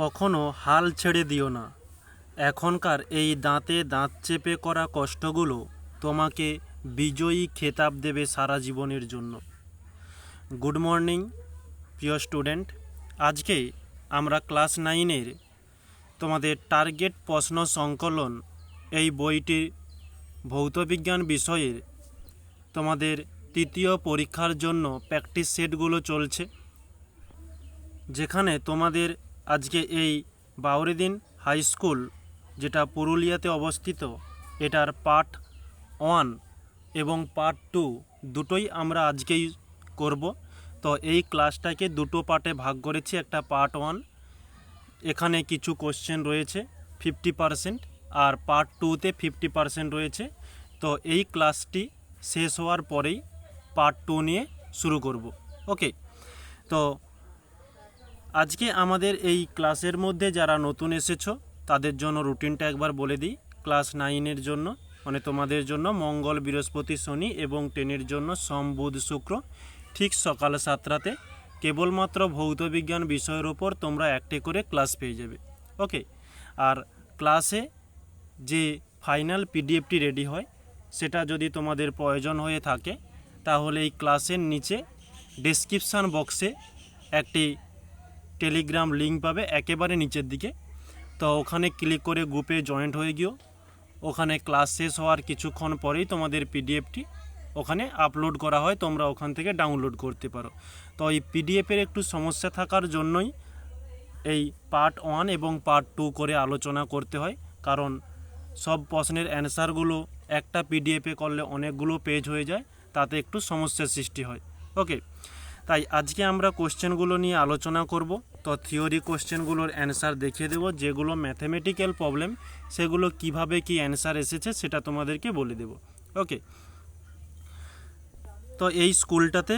কখনো হাল ছেড়ে দিও না। এখনকার এই দাঁতে দাঁত চেপে করা কষ্টগুলো তোমাকে বিজয়ী খেতাব দেবে সারা জীবনের জন্য। গুড মর্নিং, প্রিয় স্টুডেন্ট। আজকে আমরা ক্লাস নাইনের তোমাদের টার্গেট প্রশ্ন সংকলন এই বইটির ভৌতবিজ্ঞান বিষয়ের তোমাদের তৃতীয় পরীক্ষার জন্য প্র্যাকটিস সেটগুলো চলছে। যেখানে তোমাদের আজকে এই বাউরিদিন হাই স্কুল, যেটা পুরুলিয়াতে অবস্থিত, এটার পার্ট ওয়ান এবং পার্ট টু দুটোই আমরা আজকেই করব। তো এই ক্লাসটাকে দুটো পার্টে ভাগ করেছি, একটা পার্ট ওয়ান, এখানে কিছু কোশ্চেন রয়েছে ফিফটি পারসেন্ট আর পার্ট টুতে ফিফটি পারসেন্ট রয়েছে। তো এই ক্লাসটি শেষ হওয়ার পরেই পার্ট টু নিয়ে শুরু করব। ওকে, তো আজকে আমাদের এই ক্লাসের মধ্যে যারা নতুন এসেছ, তাদের জন্য রুটিনটা একবার বলে দিই। ক্লাস নাইনের জন্য মানে তোমাদের জন্য মঙ্গল, বৃহস্পতি, শনি এবং টেনের জন্য সোম, বুধ, শুক্র ঠিক সকাল সাতটাতে। কেবলমাত্র ভৌতবিজ্ঞান বিষয়ের ওপর তোমরা একটি করে ক্লাস পেয়ে যাবে। ওকে আর ক্লাসে যে ফাইনাল পিডিএফটি রেডি হয়, সেটা যদি তোমাদের প্রয়োজন হয়ে থাকে, তাহলে এই ক্লাসের নিচে ডেসক্রিপশান বক্সে একটি টেলিগ্রাম লিঙ্ক পাবে একেবারে নিচের দিকে। তো ওখানে ক্লিক করে গ্রুপে জয়েন্ট হয়ে গিয়েও ওখানে ক্লাস শেষ হওয়ার কিছুক্ষণ পরেই তোমাদের পিডিএফটি ওখানে আপলোড করা হয়, তোমরা ওখান থেকে ডাউনলোড করতে পারো। তো এই পিডিএফের একটু সমস্যা থাকার জন্যই এই পার্ট ওয়ান এবং পার্ট টু করে আলোচনা করতে হয়। কারণ সব প্রশ্নের অ্যান্সারগুলো একটা পিডিএফে করলে অনেকগুলো পেজ হয়ে যায়, তাতে একটু সমস্যার সৃষ্টি হয়। ওকে তাই আজকে আমরা কোশ্চেনগুলো নিয়ে আলোচনা করব। তো থিওরি কোশ্চেনগুলোর অ্যান্সার দেখিয়ে দেবো, যেগুলো ম্যাথমেটিক্যাল প্রবলেম সেগুলো কীভাবে কি অ্যান্সার এসেছে সেটা তোমাদেরকে বলে দেব। ওকে তো এই স্কুলটাতে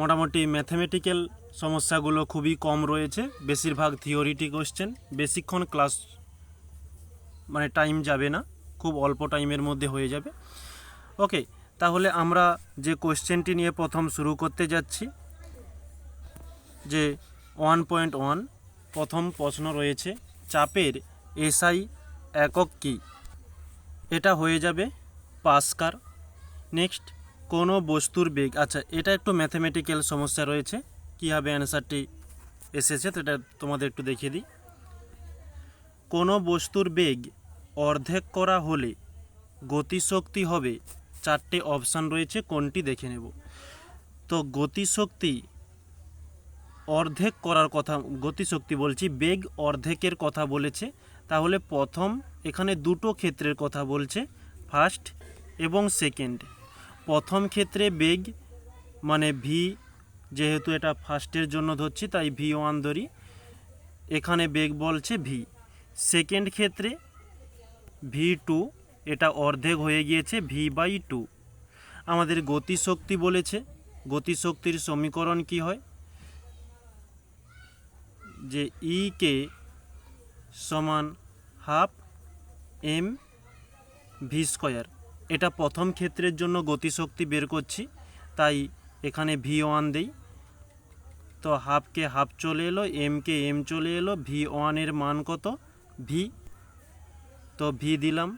মোটামুটি ম্যাথমেটিক্যাল সমস্যাগুলো খুবই কম রয়েছে। বেশিরভাগ থিওরিটি কোশ্চেন বেশিক্ষণ ক্লাস মানে টাইম যাবে না। খুব অল্প টাইমের মধ্যে হয়ে যাবে। ওকে তাহলে আমরা যে কোশ্চেনটি নিয়ে প্রথম শুরু করতে যাচ্ছি যে ওয়ান পয়েন্ট ওয়ান প্রথম প্রশ্ন রয়েছে, চাপের এসআই একক কী? এটা হয়ে যাবে পাস্কার নেক্সট, কোনো বস্তুর বেগ। আচ্ছা এটা একটু ম্যাথমেটিক্যাল সমস্যা রয়েছে। কীভাবে অ্যান্সারটি এসেছে, তো এটা তোমাদের একটু দেখিয়ে দিই। কোনো বস্তুর বেগ অর্ধেক করা হলে গতিশক্তি হবে চারটে অপশান রয়েছে, কোনটি দেখে নেব। তো গতিশক্তি অর্ধেক করার কথা, গতিশক্তি বলছি, বেগ অর্ধেকের কথা বলেছে। তাহলে প্রথম এখানে দুটো ক্ষেত্রের কথা বলছে ফার্স্ট এবং সেকেন্ড প্রথম ক্ষেত্রে বেগ মানে ভি যেহেতু এটা ফার্স্টের জন্য ধরছি, তাই ভি ওয়ান ধরি। এখানে বেগ বলছে ভি সেকেন্ড ক্ষেত্রে ভি টু এটা অর্ধেক হয়ে গিয়েছে ভি বাই টু আমাদের গতিশক্তি বলেছে, গতিশক্তির সমীকরণ কি হয়? যে ই কে সমান হাফ এম ভি স্কোয়ার। এটা প্রথম ক্ষেত্রের জন্য গতিশক্তি বের করছি, তাই এখানে ভি ওয়ান দেই। তো হাফকে হাফ চলে এলো এমকে এম চলে এলো, ভি ওয়ানের মান কত? ভি। তো ভি দিলাম,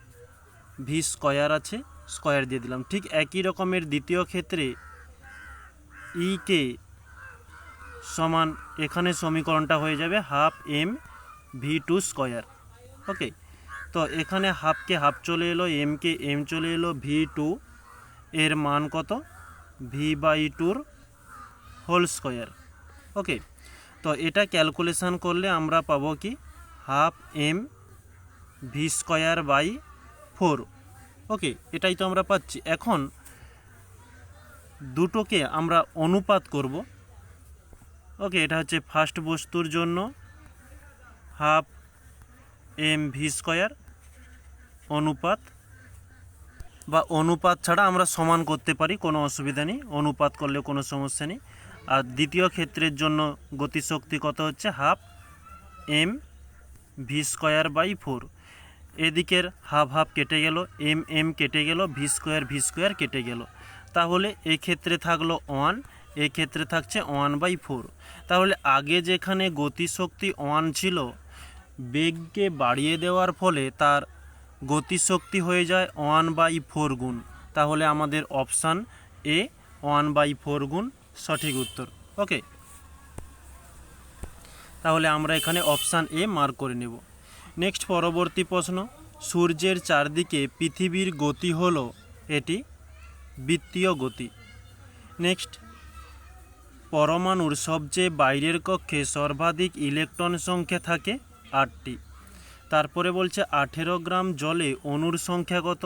ভি স্কয়ার আছে, স্কয়ার দিয়ে দিলাম। ঠিক একই রকমের দ্বিতীয় ক্ষেত্রে ই কে সমান এখানে সমীকরণটা হয়ে যাবে half M V two square. Okay? তো এখানে হাফকে হাফ চলে এলো, এমকে এম চলে এলো ভি টু এর মান কত? ভি বাই টুর হোল স্কয়ার। ওকে? তো এটা ক্যালকুলেশান করলে আমরা পাবো কি? Half M V square by four. Okay? এটাই তো আমরা পাচ্ছি। এখন দুটোকে আমরা অনুপাত করব। ওকে এটা হচ্ছে ফার্স্ট বস্তুর জন্য হাফ এম ভি স্কয়ার অনুপাত বা অনুপাত ছাড়া আমরা সমান করতে পারি, কোনো অসুবিধা নেই। অনুপাত করলে কোনো সমস্যা নেই। আর দ্বিতীয় ক্ষেত্রের জন্য গতিশক্তি কত হচ্ছে? Half M V square by four এদিকের হাফ হাফ কেটে গেল এম এম কেটে গেল ভি স্কোয়ার ভি স্কোয়ার কেটে গেল। তাহলে এই ক্ষেত্রে থাকল ওয়ান এক্ষেত্রে থাকছে ওয়ান বাই ফোর তাহলে আগে যেখানে গতিশক্তি ওয়ান ছিল, বেগকে বাড়িয়ে দেওয়ার ফলে তার গতিশক্তি হয়ে যায় ওয়ান বাই ফোর গুণ। তাহলে আমাদের option A one by four গুণ সঠিক উত্তর। ওকে তাহলে আমরা এখানে অপশান এ মার্ক করে নেব। নেক্সট পরবর্তী প্রশ্ন, সূর্যের চারদিকে পৃথিবীর গতি হলো এটি, বৃত্তীয় গতি। নেক্সট পরমাণুর সবচেয়ে বাইরের কক্ষে সর্বাধিক ইলেকট্রন সংখ্যা থাকে আটটি। তারপরে বলছে আঠেরো গ্রাম জলে অণুর সংখ্যা কত?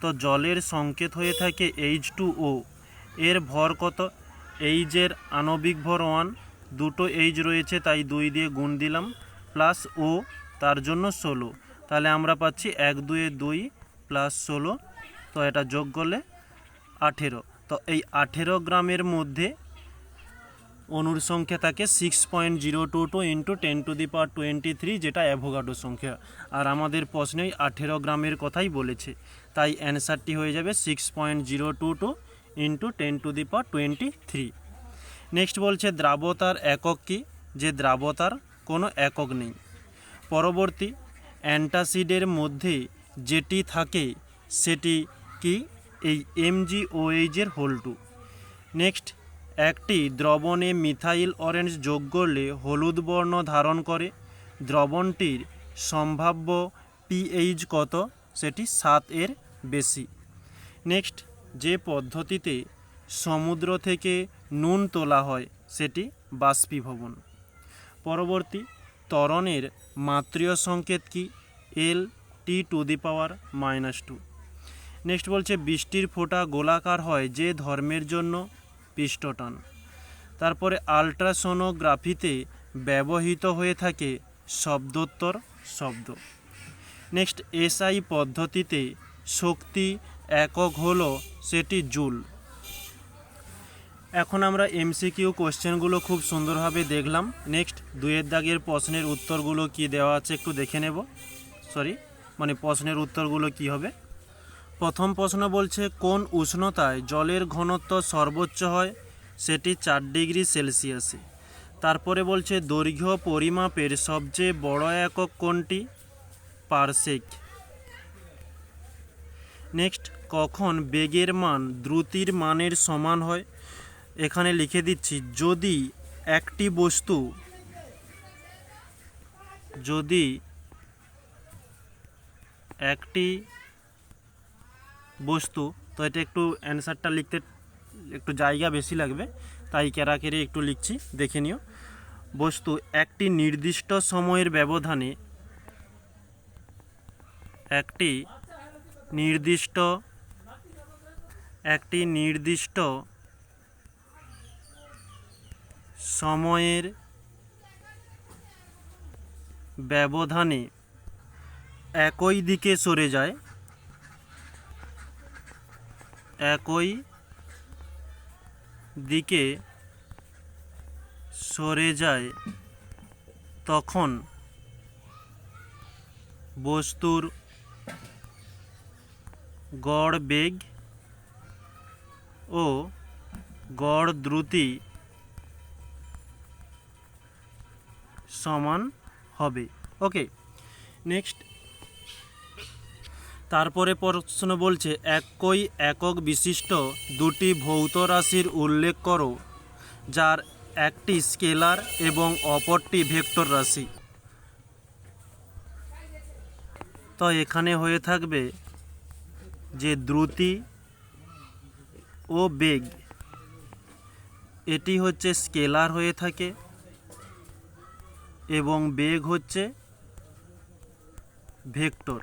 তো জলের সংকেত হয়ে থাকে এইচ টু ও এর ভর কত? এইচের আণবিক ভর ওয়ান দুটো এইচ রয়েছে, তাই দুই দিয়ে গুণ দিলাম প্লাস ও তার জন্য ষোলো। তাহলে আমরা পাচ্ছি এক, দুয়ে দুই প্লাস ষোলো। তো এটা যোগ করলে আঠেরো। তো এই আঠেরো গ্রামের মধ্যে অনুর সংখ্যা থাকে six point zero two two into ten to the power twenty three যেটা অ্যাভোগাডো সংখ্যা। আর আমাদের প্রশ্নেই আঠেরো গ্রামের কথাই বলেছে। তাই অ্যান্সারটি হয়ে যাবে six point zero two two into ten to the power twenty three next বলছে, দ্রাবতার একক কি? যে দ্রাবতার কোনো একক নেই। পরবর্তী, অ্যান্টাসিডের মধ্যে যেটি থাকে, সেটি কি? এই এমজি ওএইচের হোল টু নেক্সট একটি দ্রবণে মিথাইল অরেঞ্জ যোগ করলে হলুদ বর্ণ ধারণ করে। দ্রবণটির সম্ভাব্য পিএইচ কত? সেটি সাত এর বেশি। নেক্সট, যে পদ্ধতিতে সমুদ্র থেকে নুন তোলা হয়, সেটি বাষ্পীভবন। পরবর্তী তরণের মাত্রীয় সংকেত কি? L T to the power minus two next বলছে, বৃষ্টির ফোঁটা গোলাকার হয় যে ধর্মের জন্য পিষ্টটান তারপরে আলট্রাসোনোগ্রাফিতে ব্যবহৃত হয়ে থাকে শব্দোত্তর শব্দ। নেক্সট, এসআই পদ্ধতিতে শক্তি একক হলো সেটি জুল। এখন আমরা এমসিকিউ কোশ্চেনগুলো খুব সুন্দরভাবে দেখলাম। নেক্সট দুয়ের দাগের প্রশ্নের উত্তরগুলো কি দেওয়া আছে একটু দেখে নেব। সরি মানে প্রশ্নের উত্তরগুলো কি হবে? প্রথম প্রশ্ন বলছে, কোন উষ্ণতায় জলের ঘনত্ব সর্বোচ্চ হয়? সেটি চার ডিগ্রি সেলসিয়াসে। তারপরে বলছে, দৈর্ঘ্য পরিমাপের সবচেয়ে বড় একক কোনটি? পারসেক। নেক্সট, কখন বেগের মান দ্রুতির মানের সমান হয়? এখানে লিখে দিচ্ছি, যদি একটি বস্তু, যদি একটি বস্তু, তো এটা একটু অ্যান্সারটা লিখতে, একটু জায়গা বেশি লাগবে, তাই কেরাকেরে একটু লিখছি, দেখে নিও। বস্তু, একটি নির্দিষ্ট সময়ের ব্যবধানে একটি নির্দিষ্ট একটি নির্দিষ্ট সময়ের ব্যবধানে একই দিকে সরে যায় একই দিকে সরে যায়, তখন বস্তুর গড় বেগ ও গড় দ্রুতি সমান হবে। ওকে নেক্সট তারপরে প্রশ্ন বলছে একই একক বিশিষ্ট দুটি ভৌত রাশির উল্লেখ করো, যার একটি স্কেলার এবং অপরটি ভেক্টর রাশি। তো এখানে হয়ে থাকবে যে দ্রুতি ও বেগ, এটি হচ্ছে স্কেলার হয়ে থাকে এবং বেগ হচ্ছে ভেক্টর।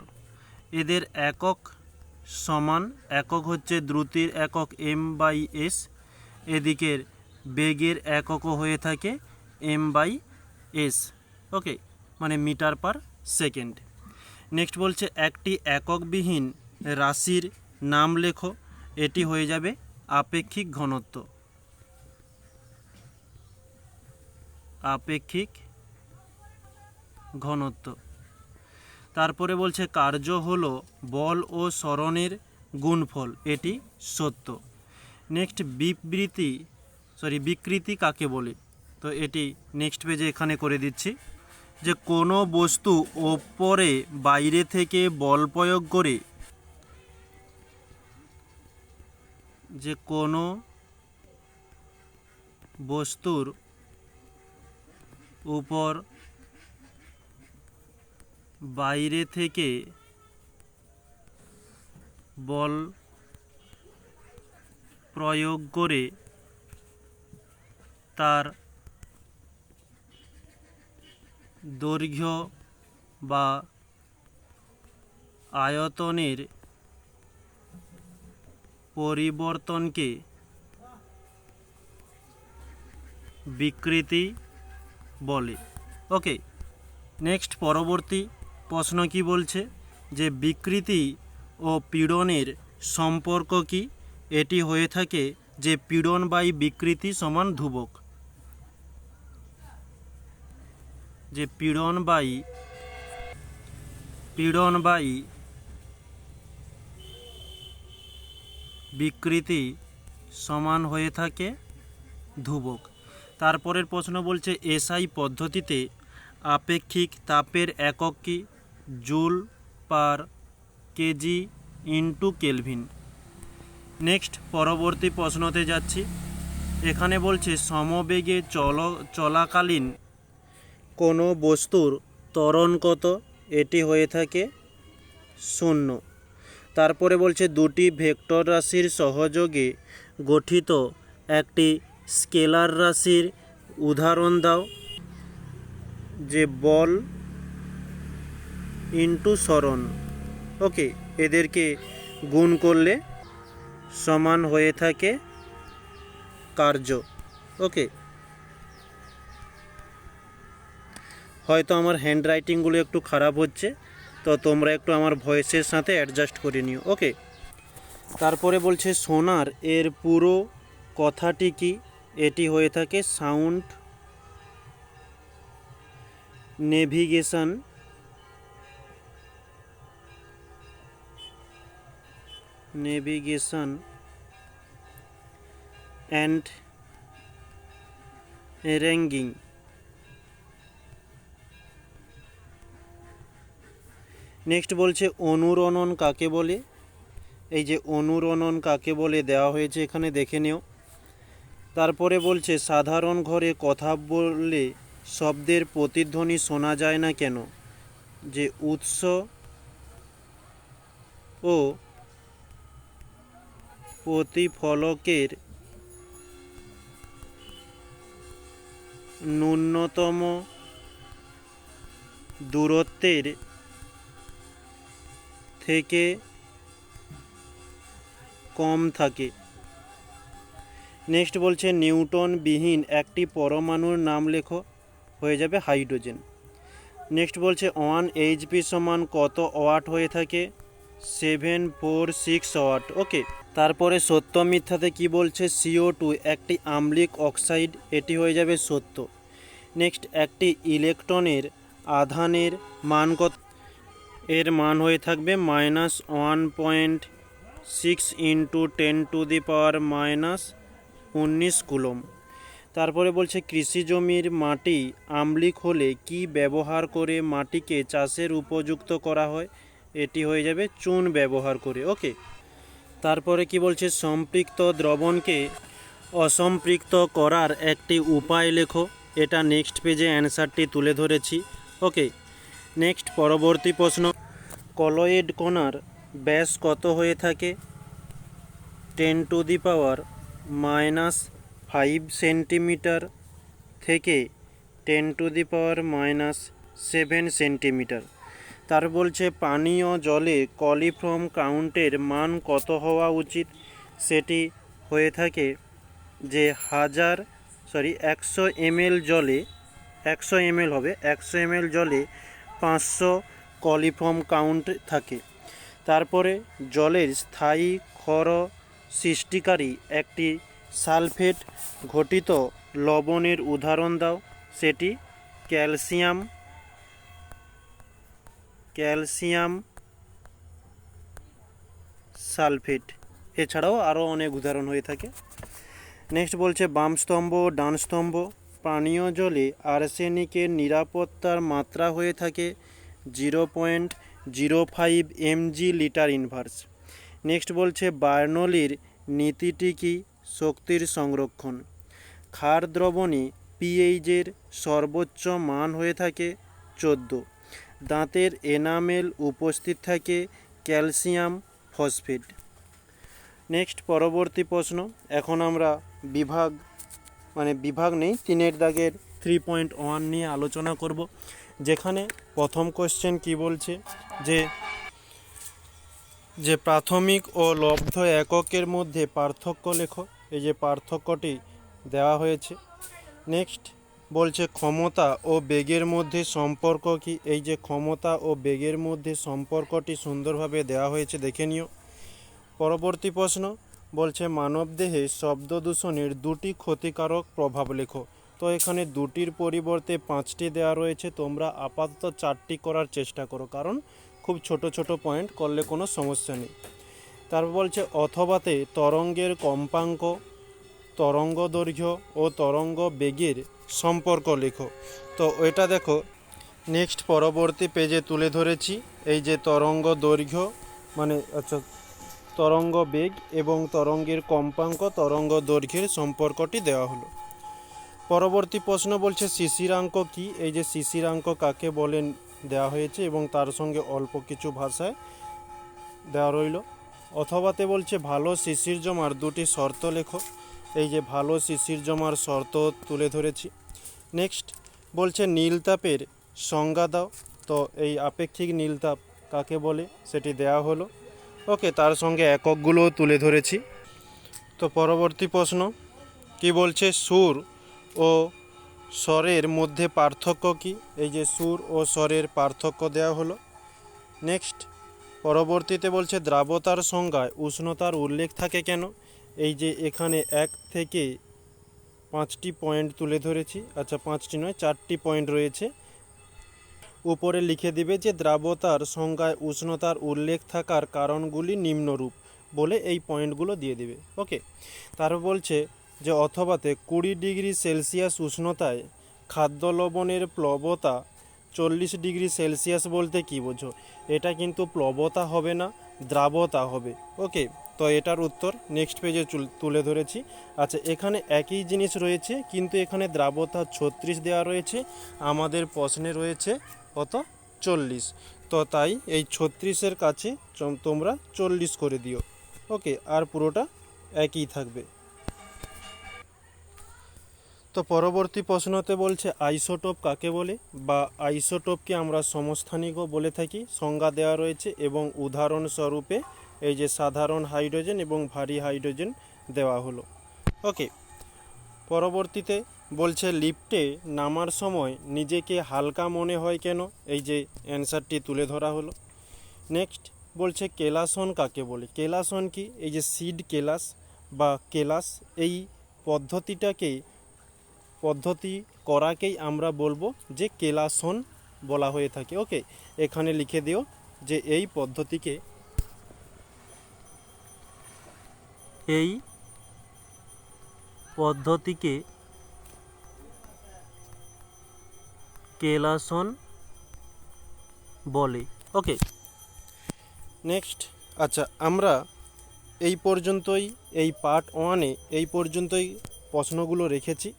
এদের একক সমান, একক হচ্ছে দ্রুতির একক এম বাই এস এদিকের বেগের এককও হয়ে থাকে এম বাই এস ওকে মানে মিটার পার সেকেন্ড। নেক্সট বলছে, একটি এককবিহীন রাশির নাম লেখো। এটি হয়ে যাবে আপেক্ষিক ঘনত্ব। আপেক্ষিক ঘনত্ব। তারপরে বলছে, কার্য হলো বল ও স্মরণের গুণফল। এটি সত্য। নেক্সট বিবৃতি সরি বিকৃতি কাকে বলে? তো এটি নেক্সট পেজে এখানে করে দিচ্ছি, যে কোনো বস্তু ওপরে, বাইরে থেকে বল প্রয়োগ করে, যে কোনো বস্তুর উপর বাইরে থেকে বল প্রয়োগ করে তার দৈর্ঘ্য বা আয়তনের পরিবর্তনকে বিকৃতি বলে। ওকে নেক্সট পরবর্তী প্রশ্ন কি বলছে? যে বিকৃতি ও পীড়নের সম্পর্ক কি? এটি হয়ে থাকে যে পীড়ন বাই বিকৃতি সমান ধ্রুবক। যে পীড়ন বাই পীড়ন বাই বিকৃতি সমান হয়ে থাকে ধ্রুবক। তারপরের প্রশ্ন বলছে, এসআই পদ্ধতিতে আপেক্ষিক তাপের একক কি? Joule per KG into kelvin. Next পরবর্তী প্রশ্নতে যাচ্ছি। এখানে বলছে, সমবেগে চল, চলাকালীন কোনো বস্তুর ত্বরণ কত? এটি হয়ে থাকে শূন্য। তারপরে বলছে, দুটি ভেক্টর রাশির সহযোগে গঠিত একটি স্কেলার রাশির উদাহরণ দাও। যে বল ইন্টু সরণ ওকে, এদেরকে গুণ করলে সমান হয়ে থাকে কার্য। ওকে। হয়তো আমার হ্যান্ড রাইটিংগুলো একটু খারাপ হচ্ছে, তো তোমরা একটু আমার ভয়েসের সাথে অ্যাডজাস্ট করে নিও। ওকে। তারপরে বলছে সোনার, এর পুরো কথাটি কি? এটি হয়ে থাকে sound navigation. Navigation and ranging next বলছে অনুরণন কাকে বলে? এই যে অনুরণন কাকে বলে দেওয়া হয়েছে এখানে দেখে নিও। তারপরে বলছে, সাধারণ ঘরে কথা বললে শব্দের প্রতিধ্বনি শোনা যায় না কেন? যে উৎস ও প্রতিফলকের ন্যূনতম দূরত্বের থেকে কম থাকে। নেক্সট বলছে, নিউটনবিহীন একটি পরমাণুর নাম লেখো, হয়ে যাবে হাইড্রোজেন। নেক্সট বলছে, ওয়ান এইচপি সমান কত ওয়াট হয়ে থাকে? Seven four six watt. Okay তারপরে সত্য মিথ্যাতে কি বলছে? সিও টু একটি আম্লিক অক্সাইড, এটি হয়ে যাবে সত্য। নেক্সট, একটি ইলেকট্রনের আধানের মান কত? এর মান হয়ে থাকবে minus one point six into ten to the power minus উনিশ কুলম। তারপরে বলছে, কৃষি জমির মাটি আম্লিক হলে কি ব্যবহার করে মাটিকে চাষের উপযুক্ত করা হয়? এটি হয়ে যাবে চুন ব্যবহার করে। ওকে। তারপরে কি বলছে? সম্পৃক্ত দ্রবণকে অসম্পৃক্ত করার একটি উপায় লেখো। এটা নেক্সট পেজে অ্যান্সারটি তুলে ধরেছি। ওকে নেক্সট পরবর্তী প্রশ্ন। কলয়েড কণার ব্যাস কত হয়ে থাকে? Ten to the power minus five centimetre থেকে ten to the power minus seven centimetre তার বলছে, পানীয় জলে কলিফর্ম কাউন্টের মান কত হওয়া উচিত? সেটি হয়ে থাকে যে হাজার, সরি, একশো এমএল জলে, একশো এমএল হবে, একশো এমএল জলে পাঁচশো কলিফর্ম কাউন্ট থাকে। তারপরে জলের স্থায়ী ক্ষর সৃষ্টিকারী একটি সালফেট ঘটিত লবণের উদাহরণ দাও। সেটি ক্যালসিয়াম ক্যালসিয়াম সালফেট। এছাড়াও আরও অনেক উদাহরণ হয়ে থাকে। নেক্সট বলছে, বাম স্তম্ভ, ডান স্তম্ভ, পানীয় জলে আর্সেনিকের নিরাপত্তার মাত্রা হয়ে থাকে zero point zero five MG litre inverse. Next বলছে, বার্নলির নীতিটি কি? শক্তির সংরক্ষণ। ক্ষার দ্রবণী পিএইচের সর্বোচ্চ মান হয়ে থাকে চোদ্দ। দাঁতের এনামেল উপস্থিত থাকে ক্যালসিয়াম ফসফেট। নেক্সট পরবর্তী প্রশ্ন। এখন আমরা বিভাগ মানে বিভাগ নেই, তিনের দাগের থ্রি পয়েন্ট ওয়ান নিয়ে আলোচনা করব, যেখানে প্রথম কোশ্চেন কি বলছে? যে যে প্রাথমিক ও লব্ধ এককের মধ্যে পার্থক্য লেখো। এই যে পার্থক্যটি দেওয়া হয়েছে। নেক্সট বলছে, ক্ষমতা ও বেগের মধ্যে সম্পর্ক কি? এই যে ক্ষমতা ও বেগের মধ্যে সম্পর্কটি সুন্দরভাবে দেওয়া হয়েছে, দেখে নিও। পরবর্তী প্রশ্ন বলছে, মানবদেহে শব্দ দূষণের দুটি ক্ষতিকারক প্রভাব লেখো। তো এখানে দুটির পরিবর্তে পাঁচটি দেওয়া রয়েছে, তোমরা আপাতত চারটি করার চেষ্টা করো, কারণ খুব ছোট ছোট পয়েন্ট করলে কোনো সমস্যা নেই। তারপর বলছে, অথবাতে তরঙ্গের কম্পাঙ্ক, তরঙ্গ দৈর্ঘ্য ও তরঙ্গ বেগের সম্পর্ক লেখো। তো ওইটা দেখো নেক্সট পরবর্তী পেজে তুলে ধরেছি। এই যে তরঙ্গ দৈর্ঘ্য মানে আচ্ছা তরঙ্গ বেগ এবং তরঙ্গের কম্পাঙ্ক, তরঙ্গ দৈর্ঘ্যের সম্পর্কটি দেওয়া হলো। পরবর্তী প্রশ্ন বলছে শিশিরাঙ্ক কি? এই যে শিশিরাঙ্ক কাকে বলেন, দেওয়া হয়েছে এবং তার সঙ্গে অল্প কিছু ভাষায় দেওয়া রইল। অথবাতে বলছে, ভালো শিশির জমার দুটি শর্ত লেখো। এই যে ভালো শিশির জমার শর্ত তুলে ধরেছি। নেক্সট বলছে নীলতাপের সংজ্ঞা দাও। তো এই আপেক্ষিক নীলতাপ কাকে বলে? সেটি দেওয়া হলো। ওকে, তার সঙ্গে এককগুলোও তুলে ধরেছি। তো পরবর্তী প্রশ্ন, কি বলছে সুর ও স্বরের মধ্যে পার্থক্য কি? এই যে সুর ও স্বরের পার্থক্য দেওয়া হলো। নেক্সট পরবর্তীতে বলছে দ্রাবতার সংজ্ঞায় উষ্ণতার উল্লেখ থাকে কেন? এই যে এখানে এক থেকে পাঁচটি পয়েন্ট তুলে ধরেছি। আচ্ছা পাঁচটি নয়, চারটি পয়েন্ট রয়েছে। উপরে লিখে দিবে যে, দ্রাবতার সংজ্ঞায় উষ্ণতার উল্লেখ থাকার কারণগুলি নিম্নরূপ বলে এই পয়েন্টগুলো দিয়ে দিবে। ওকে? তারপর বলছে যে, অথবাতে কুড়ি ডিগ্রি সেলসিয়াস উষ্ণতায় খাদ্য লবণের প্লবতা চল্লিশ ডিগ্রি সেলসিয়াস বলতে কি বোঝো? এটা কিন্তু প্লবতা হবে না, দ্রাবতা হবে। ওকে? তো এটার উত্তর নেক্সট পেজে তুলে ধরেছি। আচ্ছা এখানে একই জিনিস রয়েছে, কিন্তু এখানে দ্রাবতা ছত্রিশ দেওয়া রয়েছে, আমাদের প্রশ্নে রয়েছে কত? চল্লিশ। তো তাই এই ছত্রিশের কাছে তোমরা চল্লিশ করে দিও। ওকে, আর পুরোটা একই থাকবে। তো পরবর্তী প্রশ্নতে বলছে, আইসোটোপ কাকে বলে? বা আইসোটোপকে আমরা সমস্থানিকও বলে থাকি, সংজ্ঞা দেওয়া রয়েছে এবং উদাহরণস্বরূপে এই যে সাধারণ হাইড্রোজেন এবং ভারী হাইড্রোজেন দেওয়া হলো। ওকে, পরবর্তীতে বলছে লিফটে নামার সময় নিজেকে হালকা মনে হয় কেন? এই যে অ্যান্সারটি তুলে ধরা হলো। নেক্সট বলছে কেলাসন কাকে বলে? কেলাসন কি? এই যে সিড কেলাস বা কেলাস, এই পদ্ধতিটাকে, পদ্ধতি করাকেই আমরা বলব যে কেলাসন বলা হয়ে থাকে। ওকে, এখানে লিখে দিও যে এই পদ্ধতিকে এই পদ্ধতিকে কেলাসন বলে। ওকে নেক্সট আচ্ছা আমরা এই পর্যন্তই, এই পার্ট ওয়ানে এই পর্যন্তই প্রশ্নগুলো রেখেছি।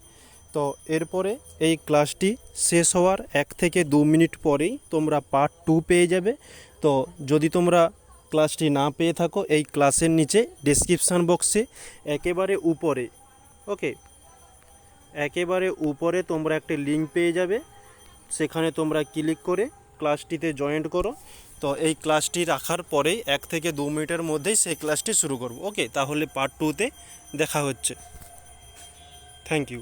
তো এরপরে এই ক্লাসটি শেষ হওয়ার এক থেকে দু মিনিট পরেই তোমরা পার্ট টু পেয়ে যাবে। তো যদি তোমরা ক্লাসটি না পেয়ে থাকো, এই ক্লাসের নিচে ডেসক্রিপশান বক্সে একেবারে উপরে ওকে একেবারে উপরে তোমরা একটা লিঙ্ক পেয়ে যাবে, সেখানে তোমরা ক্লিক করে ক্লাসটিতে জয়েন্ট করো। তো এই ক্লাসটি রাখার পরেই এক থেকে দু মিনিটের মধ্যেই সেই ক্লাসটি শুরু করব ওকে তাহলে পার্ট টুতে দেখা হচ্ছে। Thank you